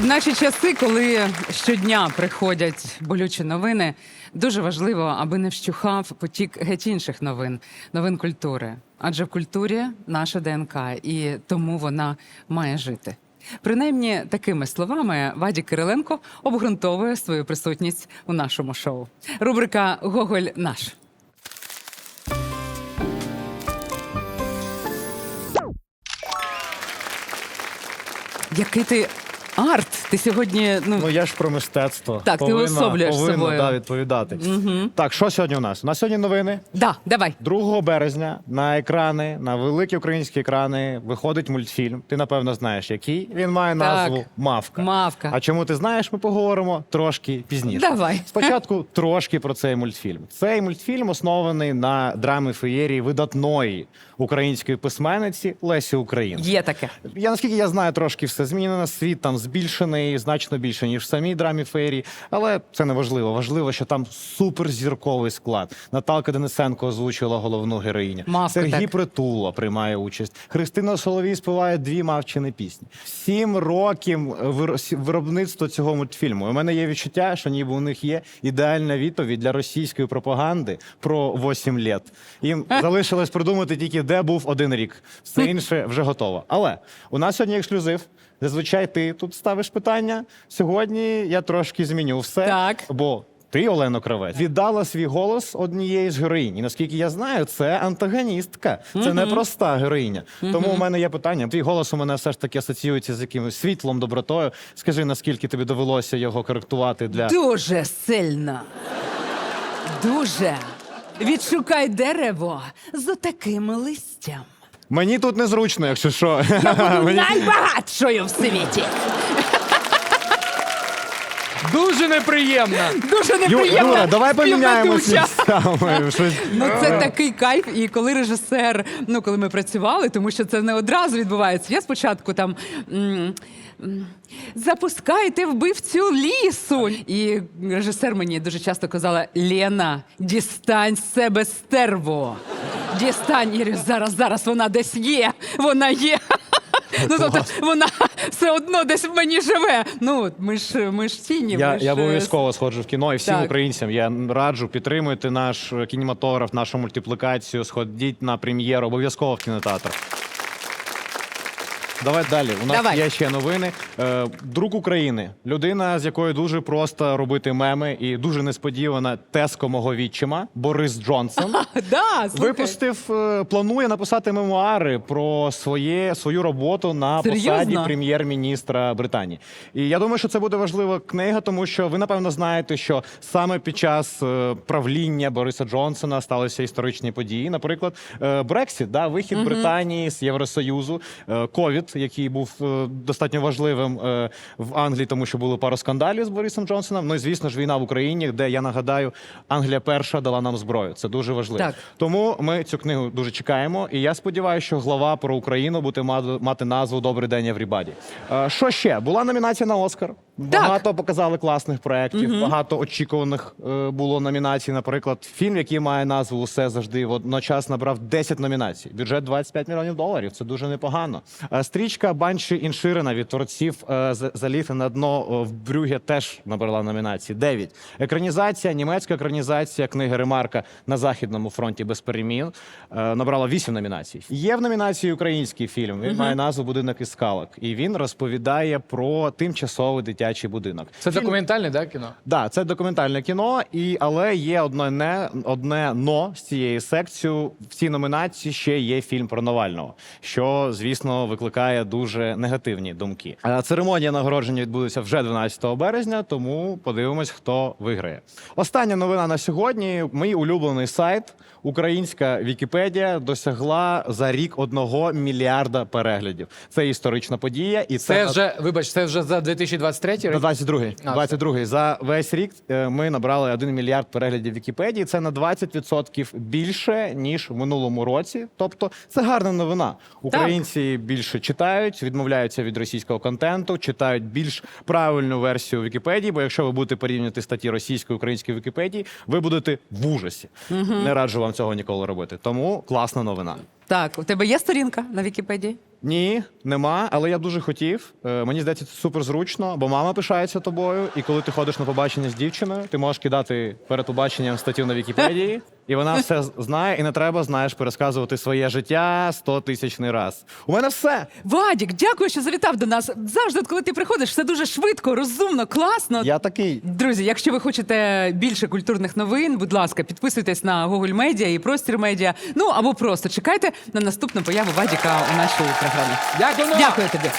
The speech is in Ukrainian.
В наші часи, коли щодня приходять болючі новини, дуже важливо, аби не вщухав потік геть інших новин, новин культури. Адже в культурі наша ДНК, і тому вона має жити. Принаймні такими словами Вадік Кириленко обґрунтовує свою присутність у нашому шоу. Рубрика Гоголь наш. Який ти арт? Ти сьогодні ну, Ну я ж про мистецтво. Так, ти уособлюєш повинна, собою. Да, відповідати. Так, що сьогодні у нас? У нас сьогодні новини. да, давай. 2 березня на екрани, на великі українські екрани виходить мультфільм. Ти напевно знаєш, який він має назву Мавка. Мавка. А чому ти знаєш? Ми поговоримо трошки пізніше. Давай. Спочатку трошки про цей мультфільм. Цей мультфільм оснований на драми феєрії видатної української письменниці Лесі Українки. Є таке. Я наскільки я знаю, трошки все змінено. Світ там збільшений значно більше ніж в самій драмі феєрії, але це не важливо. Важливо, що там суперзірковий склад. Наталка Денисенко озвучила головну героїню. Мавка, Сергій так. Притула приймає участь. Христина Соловій співає дві мавчини пісні. Сім років виро- виробництва цього мультфільму. У мене є відчуття, що ніби у них є ідеальна відповідь для російської пропаганди про 8 літ. Їм залишилось придумати тільки, де був один рік. Все інше вже готово. Але у нас сьогодні ексклюзив. Зазвичай ти тут ставиш питання. Сьогодні я трошки зміню все. Так. Бо ти, Олено Кравець, віддала свій голос однієї з героїнь. І наскільки я знаю, це антагоністка. Це не проста героїня. Тому у мене є питання. Твій голос у мене все ж таки асоціюється з якимось світлом, добротою. Скажи, наскільки тобі довелося його коректувати для Дуже сильно. Дуже. Відшукай дерево з отаким листям. Мені тут незручно, якщо що. Мені- Найбагатшою в світі. Дуже неприємно. Дуже Ю- неприємно. Юра, давай поміняємося співведуча. місцями. Щось- Ну, це такий кайф. І коли режисер, ну коли ми працювали, тому що це не одразу відбувається. Я спочатку там. м, м, Запускайте вбивцю лісу. І режисер мені дуже часто казала: Лена, дістань з себе стерво. Дістань. Ірю, зараз, зараз вона десь є. Вона є. Ну, тобто, вона все одно десь в мені живе. Ну, ми ж ми ж тіні. Я, ми ж, я е, обов'язково сходжу в кіно і всім Так. українцям я раджу підтримуйте наш е, кінематограф, нашу мультиплікацію. Сходіть на прем'єру, обов'язково в кінотеатр. Давай далі. У нас Давай. є ще новини. Е, друг України, людина, з якою дуже просто робити меми, і дуже несподівана теско мого відчима Борис Джонсон. Да, слухай. Випустив, е, планує написати мемуари про своє, свою роботу на Серйозно? посаді прем'єр-міністра Британії. І я думаю, що це буде важлива книга, тому що ви напевно знаєте, що саме під час е, правління Бориса Джонсона сталися історичні події. Наприклад, е, Брексіт, да, вихід Британії з Євросоюзу, е, ковід, який був е, достатньо важливим е, в Англії, тому що було пару скандалів з Борисом Джонсоном. Ну і звісно ж, війна в Україні, де я нагадаю, Англія перша дала нам зброю. Це дуже важливо. Так. Тому ми цю книгу дуже чекаємо. І я сподіваюся, що глава про Україну буде мати- назву Добрий день, Еврібаді. Що ще? Була номінація на Оскар. Багато показали класних проєктів, багато очікуваних е, було номінацій. Наприклад, фільм, який має назву Усе завжди водночас набрав 10 номінацій. Бюджет 25 мільйонів доларів. Це дуже непогано. Е, Стрічка Банші Інширина від творців е, Заліти на дно е, в Брюге теж набрала номінації. 9. Екранізація, німецька екранізація книги Ремарка на західному фронті без перемін е, набрала 8 номінацій. Є в номінації український фільм. Він має назву Будинок із скалок, і він розповідає про тимчасовий дитячий будинок. Це документальне, да, кіно? Да, це документальне кіно, і але є одне не одне но з цієї секції. В цій номінації ще є фільм про Навального, що звісно викликає дуже негативні думки. Церемонія нагородження відбудеться вже 12 березня, тому подивимось, хто виграє. Остання новина на сьогодні. Мій улюблений сайт. Українська Вікіпедія досягла за рік одного мільярда переглядів. Це історична подія, і це, Це вже, вибач, це вже за 2023 на рік? 22-й. А, 22-й. За весь рік е, ми набрали 1 мільярд переглядів Вікіпедії. Це на 20% більше ніж в минулому році. Тобто, це гарна новина. Українці більше читають. Читають, відмовляються від російського контенту, читають більш правильну версію Вікіпедії. Бо якщо ви будете порівнювати статті російської української Вікіпедії, ви будете в ужасі. Не раджу вам цього ніколи робити. Тому класна новина. Так, у тебе є сторінка на Вікіпедії? Ні, нема, але я б дуже хотів. Е, мені здається, це супер зручно, бо мама пишається тобою. І коли ти ходиш на побачення з дівчиною, ти можеш кидати перед побаченням статтю на Вікіпедії, і вона все знає, і не треба, знаєш, пересказувати своє життя сто тисячний раз. У мене все. Вадік, дякую, що завітав до нас. Завжди, от коли ти приходиш, все дуже швидко, розумно, класно. Я такий. Друзі, якщо ви хочете більше культурних новин, будь ласка, підписуйтесь на Google Media і Простір Медіа. Ну або просто чекайте на наступну появу Вадіка у нашій програмі. Дякую. Дякую тобі.